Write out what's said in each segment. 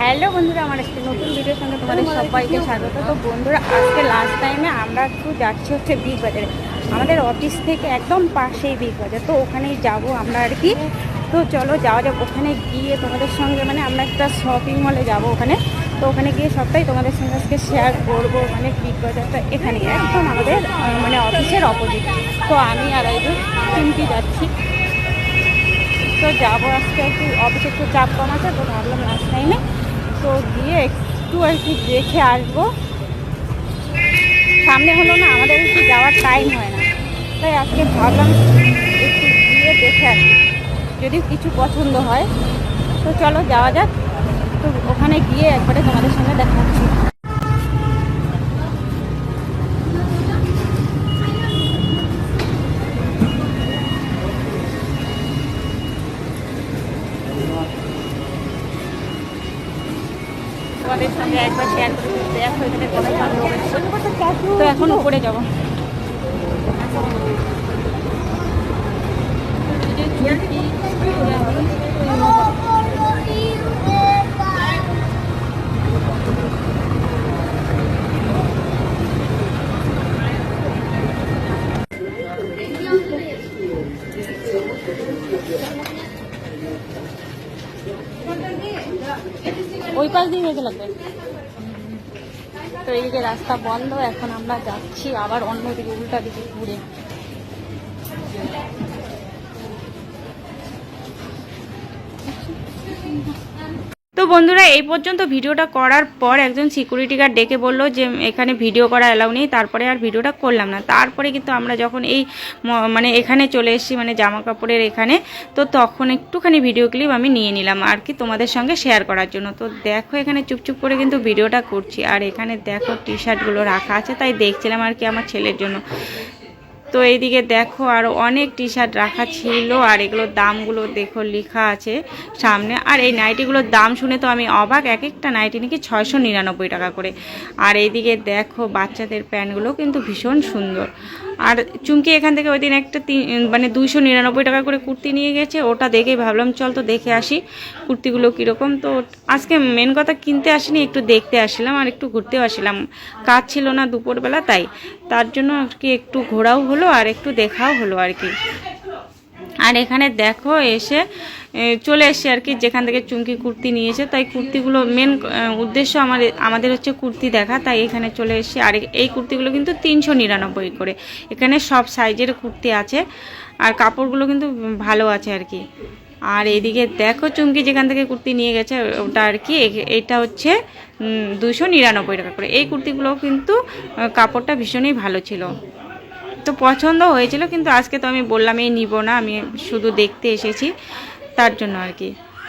Hello বন্ধুরা আমার একটি নতুন ভিডিওর সঙ্গে তোমাদের সবাইকে স্বাগত। তো বন্ধুরা আজকে লাস্ট টাইমে আমরা একটু যাচ্ছি হচ্ছে বিগ বাজারে আমাদের অফিস থেকে একদম পাশেই বিগ বাজার তো ওখানেই যাব আমরা আর কি। তো চলো যাওয়া যাক ওখানে গিয়ে তোমাদের সঙ্গে মানে আমরা একটা শপিং মলে যাব ওখানে। তো ওখানে গিয়ে সবটাই তোমাদের সঙ্গে আজকে শেয়ার করব মানে বিগ বাজারটা এখানে একদম আমাদের মানে অফিসের অপোজিট তো আমি আর যে চিমটি যাচ্ছি। তো যাব আজকে একটু অফিসে একটু চাপ কম আছে তো ভাবলাম লাস্ট টাইমে তো গিয়ে একটু আর কি দেখে আসব। সামনে হলো না, আমাদের একটু যাওয়ার টাইম হয় না। তাই আজকে ভাবলাম একটু গিয়ে দেখে আসব যদি কিছু পছন্দ হয়। তো চলো যাওয়া যাক। তো ওখানে গিয়ে একবারে তোমাদের সঙ্গে দেখা তোমাদের সঙ্গে একবার শেয়ার করে। দেখো এখানে কত লোক তো এখন উপরে যাব ওই পাশ দিয়ে যেতে লাগবে। তো এইদিকে রাস্তা বন্ধ, এখন আমরা যাচ্ছি আবার অন্যদিকে উল্টা দিকে ঘুরে। তো বন্ধুরা, এই পর্যন্ত ভিডিওটা করার পর একজন সিকিউরিটি গার্ড ডেকে বলল যে, এখানে ভিডিও করা অ্যালাউ নেই, তারপরে আর ভিডিওটা করলাম না। তারপরে কিন্তু আমরা যখন এই মানে এখানে চলে এসেছি মানে জামা কাপড়ের এখানে, তো তখন একটুখানি ভিডিও ক্লিপ আমি নিয়ে নিলাম আর কি তোমাদের সঙ্গে শেয়ার করার জন্য। তো দেখো, এখানে চুপচুপ করে কিন্তু ভিডিওটা করছি। আর এখানে দেখো টি শার্টগুলো রাখা আছে, তাই দেখছিলাম আর কি আমার ছেলের জন্য। তো এইদিকে দেখো আর অনেক টি শার্ট রাখা ছিল, আর এগুলোর দামগুলো দেখো লেখা আছে সামনে। আর এই নাইটিগুলোর দাম শুনে তো আমি অবাক, এক একটা নাইটি নাকি ছয়শো নিরানব্বই টাকা করে। আর এইদিকে দেখো বাচ্চাদের প্যান্টগুলো কিন্তু ভীষণ সুন্দর। আর চুমকি এখান থেকে ওই দিন একটা মানে দুইশো নিরানব্বই টাকা করে কুর্তি নিয়ে গেছে। ওটা দেখে ভাবলাম, চল তো দেখে আসি কুর্তিগুলো কীরকম। তো আজকে মেন কথা কিনতে আসিনি, একটু দেখতে আসলাম আর একটু ঘুরতেও আসলাম। কাজ ছিল না দুপুরবেলা, তাই। তার জন্য আর কি একটু ঘোরাও হলো আর একটু দেখাও হলো আর কি। আর এখানে দেখো এসে চলে এসে আর কি যেখান থেকে চুমকি, কুর্তি নিয়েছে। তাই কুর্তিগুলো মেন উদ্দেশ্য আমাদের আমাদের হচ্ছে কুর্তি দেখা। তাই এখানে চলে এসে আর এই কুর্তিগুলো কিন্তু তিনশো নিরানব্বই করে। এখানে সব সাইজের কুর্তি আছে। আর কাপড়গুলো কিন্তু ভালো আছে আর কি। আর এদিকে দেখো চুমকি যেখান থেকে কুর্তি নিয়ে গেছে, ওটা আর কি। এটা হচ্ছে দুশো নিরানব্বই টাকা করে। এই কুর্তিগুলো কিন্তু কাপড়টা ভীষণই ভালো ছিল। তো পছন্দ হয়েছিল, কিন্তু আজকে তো আমি বললাম এই নিব না। আমি শুধু দেখতে এসেছি। তার জন্য আর কি।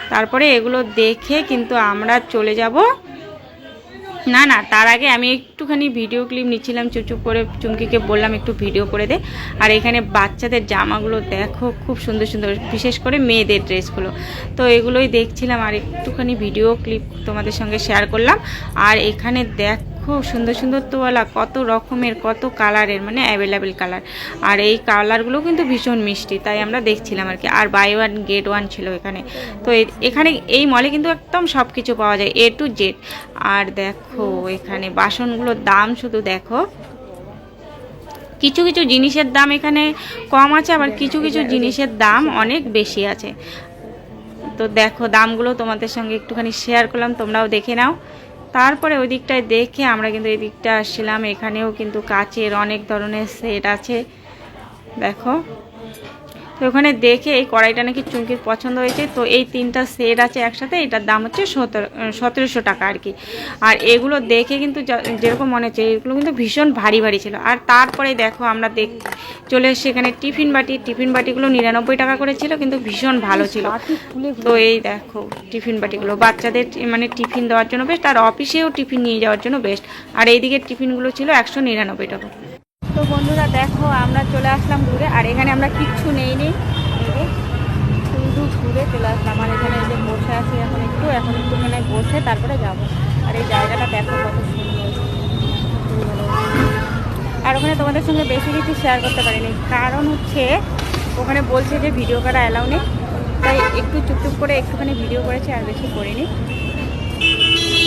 তারপরে এগুলো দেখে কিন্তু আমরা চলে যাব। না না, তার আগে আমি একটুখানি ভিডিও ক্লিপ নিচ্ছিলাম চুপচুপ করে চুমকিকে বললাম একটু ভিডিও করে দে। আর এখানে বাচ্চাদের জামাগুলো দেখো, খুব সুন্দর সুন্দর, বিশেষ করে মেয়েদের ড্রেসগুলো। তো এগুলোই দেখছিলাম আর একটুখানি ভিডিও ক্লিপ তোমাদের সঙ্গে শেয়ার করলাম। আর এখানে দেখো সুন্দর সুন্দর তোয়ালা, কত রকমের, কত কালারের মানে অ্যাভেলেবেল কালার আর এই কালারগুলো কিন্তু ভীষণ মিষ্টি, তাই আমরা দেখছিলাম আর কি। আর বাই ওয়ান গেট ওয়ান ছিল এখানে। তো এখানে এই মলে কিন্তু একদম সব কিছু পাওয়া যায় এ টু জেড আর দেখো, এখানে বাসনগুলোর দাম শুধু দেখো। কিছু কিছু জিনিসের দাম এখানে কম আছে, আবার কিছু কিছু জিনিসের দাম অনেক বেশি আছে। তো দেখো, দামগুলো তোমাদের সঙ্গে একটুখানি শেয়ার করলাম, তোমরাও দেখে নাও। তারপরে ওই দিকটায় দেখে আমরা কিন্তু এই দিকটা আসছিলাম। এখানেও কিন্তু কাচের অনেক ধরনের সেট আছে। দেখো। তো ওখানে দেখে এই কড়াইটা নাকি চুমকির পছন্দ হয়েছে। তো এই তিনটা সেট আছে একসাথে এটার দাম হচ্ছে সতেরো সতেরোশো টাকা আর কি। আর এগুলো দেখে কিন্তু যা- যেরকম মনে হচ্ছে এগুলো কিন্তু ভীষণ ভারী ভারী ছিল। আর তারপরে দেখো আমরা দেখ চলে এসে এখানে টিফিন বাটি। টিফিন বাটিগুলো নিরানব্বই টাকা করে ছিল কিন্তু ভীষণ ভালো ছিল। তো এই দেখো টিফিন বাটিগুলো। বাচ্চাদের মানে টিফিন দেওয়ার জন্য বেস্ট আর অফিসেও টিফিন নিয়ে যাওয়ার জন্য বেস্ট। আর এইদিকে টিফিনগুলো ছিল একশো নিরানব্বই টাকা। বন্ধুরা, দেখো আমরা চলে আসলাম ঘুরে আর এখানে আমরা কিচ্ছু নেই নি শুধু ঘুরে চলে আসলাম, আর এখানে যে বসে আছি এখন একটু এখন একটু মানে বসে তারপরে যাব। আর এই জায়গাটা দেখো কত সুন্দর। আর ওখানে তোমাদের সঙ্গে বেশি কিছু শেয়ার করতে পারিনি। কারণ হচ্ছে, ওখানে বলছে যে ভিডিও করা অ্যালাউ নেই, তাই একটু চুপচুপ করে একটুখানি ভিডিও করেছি, আর বেশি করিনি।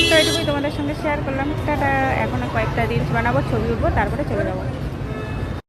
তো এটুকুই তোমাদের সঙ্গে শেয়ার করলাম। টাটা, এখন কয়েকটা রিলস বানাবো, ছবি উঠবো, তারপরে চলে যাব।